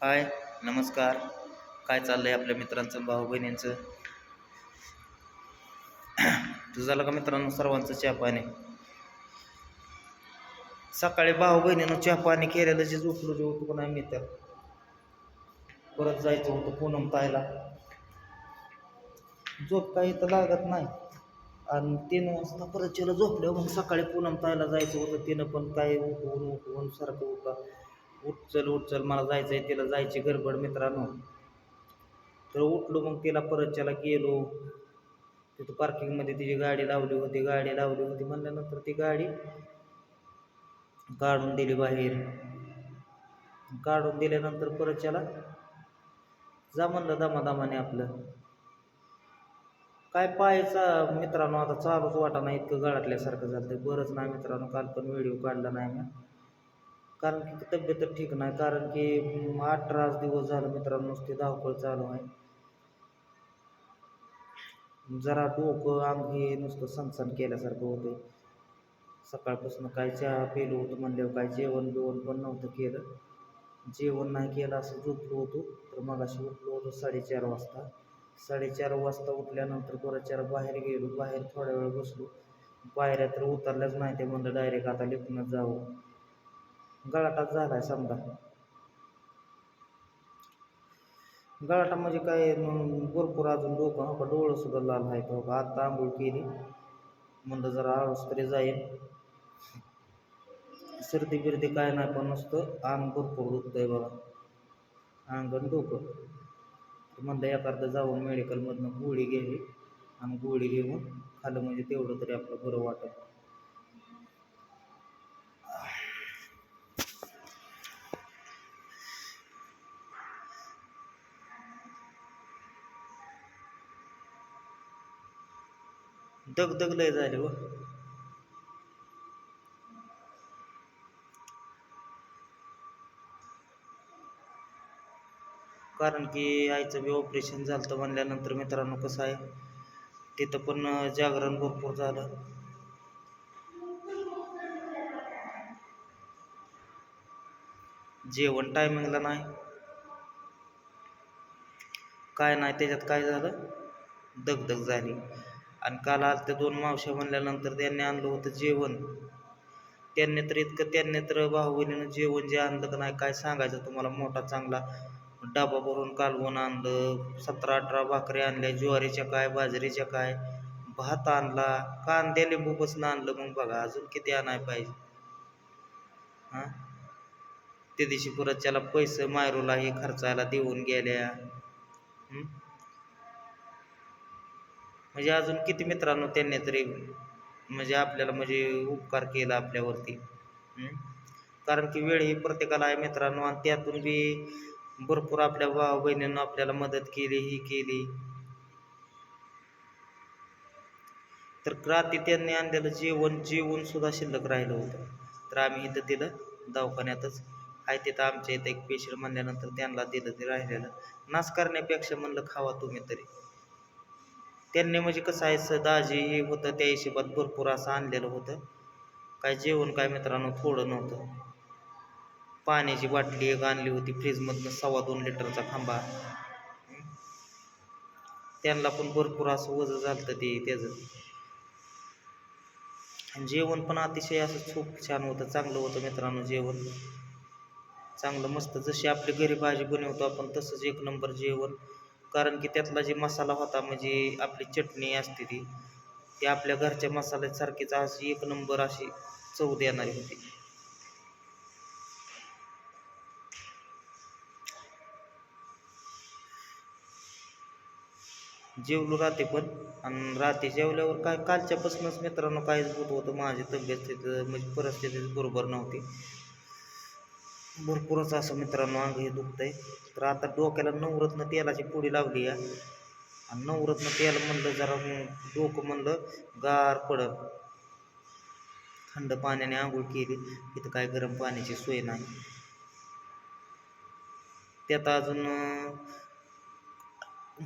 हाय नमस्कार. काय चाललं आहे आपल्या मित्रांचं भाऊ बहिणींचं तुझं झालं का मित्रांनो सर्वांचं चहा पाणी सकाळी भाऊ बहिणीनं चहा पाणी केलेलं जे झोपलो जे होतो पण आम्ही मी तर. परत जायचं होतं पूनम तायला झोप काही तर लागत नाही. आणि तीन वाजता परत चला झोपल्यावर मग सकाळी पूनम तायला जायचं होतं. तिनं पण काय उठवून उठवून सारखं उठा उठ चल उठ चल मला जायचं आहे तिला जायची गडबड मित्रांनो. तर उठलो मग तिला परत त्याला गेलो. तिथं पार्किंगमध्ये तिची गाडी लावली होती गाडी लावली होती. म्हणल्यानंतर ती गाडी काढून दिली बाहेर. काढून दिल्यानंतर परत त्याला जा म्हणलं दमादमाने आपलं. काय पाहायचा मित्रांनो आता चालूच वाटा नाही इतकं गळातल्यासारखं झालं बरंच नाही मित्रांनो काल पण व्हिडिओ काढला नाही मी. कारण की तब्येत ठीक नाही. कारण की अठरा दिवस झालं मित्रांनो नुसती धावपळ चालू आहे. जरा डोकं अंग हे नुसतं सणसण केल्यासारखं होतं सकाळपासून काय चहा पेलो होतं म्हणल्यावर काय जेवण बिवण पण नव्हतं केलं. जेवण नाही केलं असं झोपलो होतो. तर मग अशी उठलो होतो साडेचार वाजता. साडेचार वाजता उठल्यानंतर परत बाहेर गेलो. बाहेर थोड्या वेळ बसलो. पायऱ्या तर उतरल्याच नाही ते म्हणलं डायरेक्ट आता लिफ्टनं जावं. गळाटाच आहे समजा. गळाटा म्हणजे काय? मग भरपूर अजून डोकं हो का डोळं सुद्धा लाल आहेत. हो का आत्ता आंघोळ केली. म्हणलं जरा आळस तरी जाईल. सर्दी बिर्दी काय नाही पण नुसतं अंग भरपूर दुखतंय बघा. अंगण डोकं. तर म्हणलं एखादं जाऊन मेडिकलमधनं गोळी घ्यावी आणि गोळी घेऊन खाल्लं म्हणजे तेवढं तरी आपलं बरं वाटत. दगदग लय झाली व हो. कारण की आईचं बी ऑपरेशन झालं तर म्हणल्यानंतर मित्रांनो कसं आहे तिथं पण जागरण भरपूर झालं. जेवण टायमिंगला नाही. काय नाही त्याच्यात काय झालं? दगदग झाली. आणि काल आज त्या दोन मावश्या म्हणल्यानंतर त्यांनी आणलं होतं जेवण. त्यांनी तर इतकं त्यांनी तर बाहुबलीनं जेवण जे आणलं का नाही काय सांगायचं तुम्हाला? मोठा चांगला डबा भरून कालवून आणलं सतरा अठरा भाकरी आणल्या ज्वारीच्या काय बाजरीच्या काय भात आणला कांदे लिंबूपासून आणलं. मग बघा अजून किती आणाय पाहिजे? हां? त्या दिवशी परत त्याला पैसे मायरूलाही खर्चायला देऊन गेल्या. म्हणजे अजून किती मित्रांनो त्यांनी तरी म्हणजे आपल्याला म्हणजे उपकार केला आपल्यावरती. कारण की वेळ ही प्रत्येकाला आहे मित्रांनो आणि त्यातून बी भरपूर आपल्या भाऊ बहिणींना आपल्याला मदत केली ही केली. तर रात्री त्यांनी आणलेलं जेवण जेवण सुद्धा शिल्लक राहिलं होतं. तर आम्ही इथं दिलं दवाखान्यातच. आहे तिथं आमच्या इथं एक पेशंट म्हणल्यानंतर त्यांना दिलं ते राहिलेलं. नाश करण्यापेक्षा म्हणलं खावा तुम्ही तरी. त्यांनी म्हणजे कसं आहे सदा दाजी हे होतं त्या हिशोबात भरपूर असं आणलेलं होतं. काय जेवण काय मित्रांनो थोडं नव्हतं. पाण्याची बाटली एक आणली होती फ्रीजमधनं सव्वा दोन लिटरचा खांबा. त्यांना पण भरपूर असं वजन झालं ते त्याचं. जेवण पण अतिशय असं खूप छान होतं चांगलं होतं मित्रांनो जेवण. चांगलं मस्त जशी आपली घरी भाजी बनवतो आपण तसंच एक नंबर जेवण. कारण की त्यातला जे मसाला होता म्हणजे आपली चटणी असते ती ती आपल्या घरच्या मसाल्यासारखीच अशी एक नंबर अशी चव देणारी होती. जेवलो राहते पण आणि राहते जेवल्यावर काय कालच्यापासूनच मित्रांनो काहीच होत होतं माझी तब्येत म्हणजे परिस्थितीच बरोबर नव्हती. भरपूरच असं मित्रांनो अंग हे दुखतंय. तर आता डोक्याला नवरत्न तेलाची पुडी लावली आहे. आणि नवरत्न तेल म्हणलं जरा डोकं म्हणलं गार पडत थंड पाण्याने आंघोळ केली. इथं काय गरम पाण्याची सोय नाही. त्यात अजून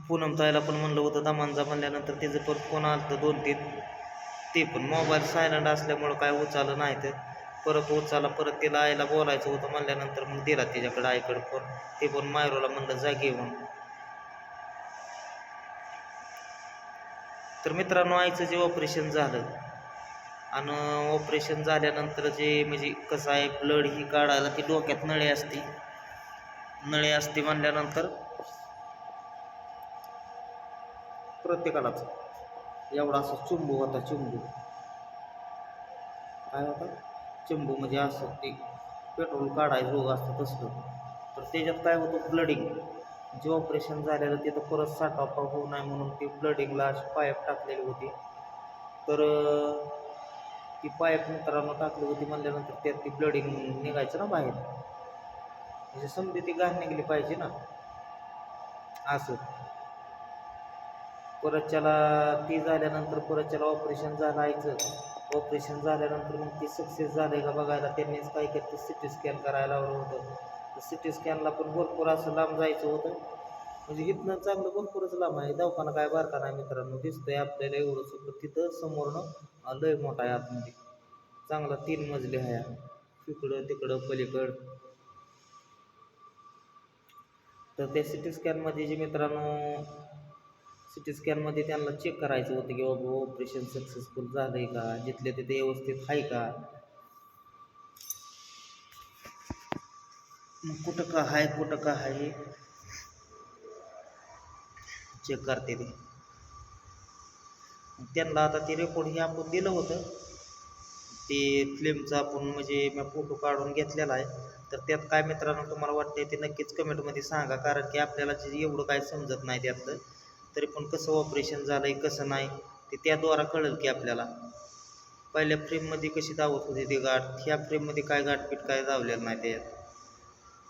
पूनम ताईला पण म्हणलं होतं दमांजा म्हणल्यानंतर त्याचं पण फोन आलं दोन तीन ते पण मोबाईल सायलंट असल्यामुळं काय उचालं नाही तर परत उचाला परत तिला आईला बोलायचं होतं म्हणल्यानंतर मग दिला तिच्याकडे आईकडे फोन. ते पण मायरोला म्हणलं जा घेऊन. तर मित्रांनो आईचं जे ऑपरेशन झालं आणि ऑपरेशन झाल्यानंतर जे म्हणजे कसं आहे ब्लड ही काढायला ती डोक्यात नळे असते. नळे असते म्हणल्यानंतर प्रत्येकालाच एवढा असा चुंबू होता चुंबू. काय होता? चंबू म्हणजे असं ते पेट्रोल काढायचं रोग असतं तसलं. तर त्याच्यात काय होतं ब्लडिंग जे ऑपरेशन झालेलं तिथं परत साठा होऊ नये म्हणून ती ब्लडिंगला अशी पाईप टाकलेली होती. तर ती पाईप मित्रांनो टाकली होती म्हणल्यानंतर त्यात ती ब्लडिंग निघायचं ना बाहेर. म्हणजे समजे ती घाण निघली पाहिजे ना. असं. परतच्याला ती झाल्यानंतर परतच्याला ऑपरेशन झालं ऑपरेशन झाल्यानंतर मग ती सक्सेस झालं का बघायला. त्यांनीच काय केलं सी टी स्कॅन करायला लावलं होतं. तर सी टी स्कॅनला पण भरपूर असं लांब जायचं होतं. म्हणजे इथनं चांगलं भरपूरच लांब आहे. दवाखाना काय बारका नाही मित्रांनो. दिसतंय आपल्याला एवढंच पण तिथं समोरनं लय मोठा आहे आतमध्ये. चांगला तीन मजली आहे. तिकडं तिकडं पलीकडं. तर त्या सी टी स्कॅनमध्ये जे मित्रांनो सी टी स्कॅनमध्ये त्यांना चेक करायचं होतं की बाबा ऑपरेशन सक्सेसफुल झालं आहे का? जिथले तिथे व्यवस्थित आहे का? मग कुठं का आहे कुठं का आहे? चेक करते ते. त्यांना आता ते रेकॉर्ड हे आपण दिलं होतं. ते फिल्मचं आपण म्हणजे मी फोटो काढून घेतलेला आहे. तर त्यात काय मित्रांनो तुम्हाला वाटतंय ते नक्कीच कमेंटमध्ये सांगा. कारण की आपल्याला जे एवढं काय समजत नाही त्यातलं. तरी पण कसं ऑपरेशन झालं आहे कसं नाही ते त्याद्वारा कळेल की आपल्याला. पहिल्या फ्रेममध्ये कशी दावत होती ती गाठ ह्या फ्रेममध्ये काय गाठपीठ काय दावलेलं नाही त्याच्यात.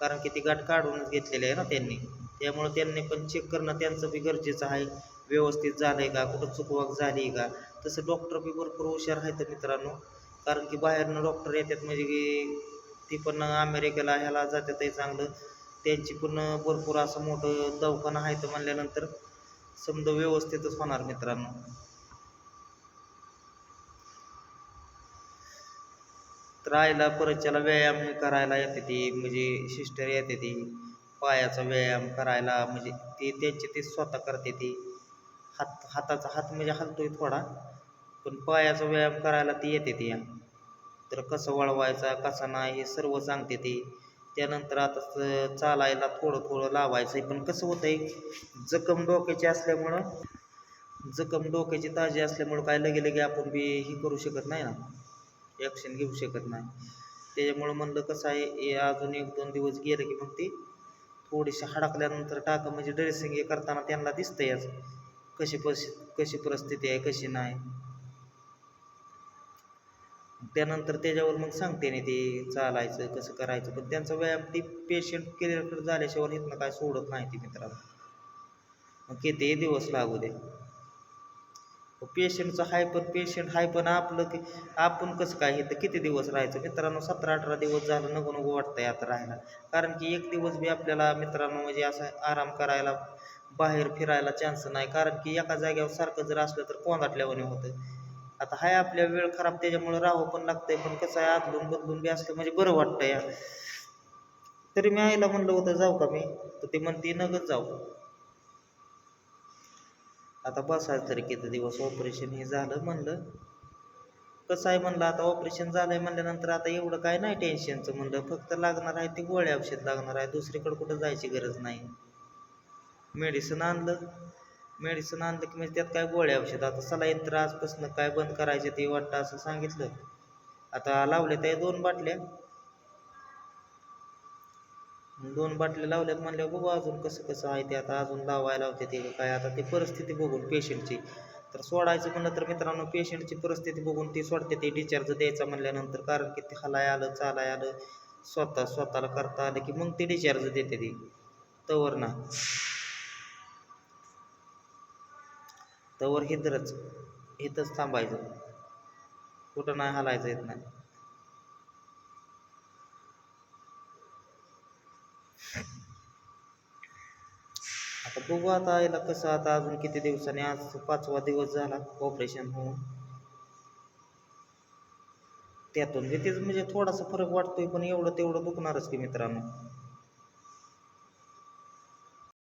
कारण की ती गाठ काढूनच घेतलेली आहे ना त्यांनी. त्यामुळं त्यांनी पण चेक करणं त्यांचं बी गरजेचं आहे. व्यवस्थित झालं आहे का कुठं चुकवाक झाली आहे का? तसं डॉक्टर बी भरपूर हुशार आहेत मित्रांनो. कारण की बाहेरनं डॉक्टर येतात म्हणजे की ती पण अमेरिकेला ह्याला जातात आहे चांगलं. त्यांची पण भरपूर असं मोठं दवाखाना आहे तर म्हणल्यानंतर समजा व्यवस्थितच होणार मित्रांनो. तर आईला परतच्याला व्यायाम हे करायला येते ती म्हणजे सिस्टर येते ती पायाचा व्यायाम करायला म्हणजे ते त्यांचे ते स्वतः करते ती. हात हाताचा हात म्हणजे हलतोय थोडा पण पायाचा व्यायाम करायला ती येते ती. तर कसं वळवायचा कसा नाही हे सर्व सांगते ती. त्यानंतर आता चालायला थोडं थोडं लावायचं आहे पण कसं होतंय जखम डोक्याची असल्यामुळं जखम डोक्याची ताजी असल्यामुळं काय लगे लगे आपण बी हे करू शकत नाही ना. ॲक्शन घेऊ शकत नाही. त्याच्यामुळं म्हणलं कसं आहे हे अजून एक दोन दिवस गेलं की मग ती थोडीशी हडकल्यानंतर टाका. म्हणजे ड्रेसिंग हे करताना त्यांना दिसतंयच कशी पस कशी परिस्थिती आहे कशी नाही. त्यानंतर त्याच्यावर मग सांगते ना ते चालायचं कसं करायचं. पण त्यांचा व्यायाम ते पेशंट क्लिअर झाल्याशिवाय इथनं काय सोडत नाही ते मित्रांनो. मग कितीही दिवस लागू दे. पेशंटचं हाय पण पेशंट हाय पण आपलं की आपण कसं काय इथं किती दिवस राहायचं? मित्रांनो सतरा अठरा दिवस झालं नको नको वाटतंय आता राहायला. कारण की एक दिवस बी आपल्याला मित्रांनो म्हणजे असा आराम करायला बाहेर फिरायला चान्स नाही. कारण की एका जागेवर सारखं जर असलं तर कोंदाटल्यावाने होतं. आता हाय आपल्या वेळ खराब त्याच्यामुळे राहावं पण लागतंय पण कसं आहे आदलून बदलून बी असलं म्हणजे बरं वाटतं या तरी मी आईला म्हणलं होतं जाऊ का मी? तर ते म्हणते नगच जाऊ. आता बसायचं तरी किती दिवस ऑपरेशन हे झालं म्हणलं. कसं आहे म्हणलं आता ऑपरेशन झालंय म्हणल्यानंतर आता एवढं काय नाही टेन्शनचं म्हणलं. फक्त लागणार आहे ते गोळ्या औषध लागणार आहे. दुसरीकडे कुठं जायची गरज नाही. मेडिसिन आणलं. मेडिसिन आणलं की म्हणजे त्यात काय गोळ्या औषध? आता सलाईन तर आजपासून काय बंद करायचे ते वाटतं असं सांगितलं. आता लावले त्या दोन बाटल्या. दोन बाटल्या लावल्यात म्हणल्यावर बघू अजून कसं कसं आहे ते आता अजून लावायला लावते ते काय आता ती परिस्थिती बघून पेशंटची तर सोडायचं म्हणलं तर मित्रांनो पेशंटची परिस्थिती बघून ती सोडते ते डिस्चार्ज द्यायचा म्हणल्यानंतर कारण की ते हलाय आलं चालाय आलं स्वतः स्वतःला करता आलं की मग ते डिस्चार्ज देते ती. तवर ना. तवर हिदरच इथंच थांबायचं. कुठं नाही हलायचं येत नाही. आता बघू आता याला कसं आता अजून किती दिवसांनी आज पाचवा दिवस झाला ऑपरेशन होऊन. त्यातून तिथेच म्हणजे थोडासा फरक वाटतोय पण एवढं तेवढं दुखणारच की मित्रांनो.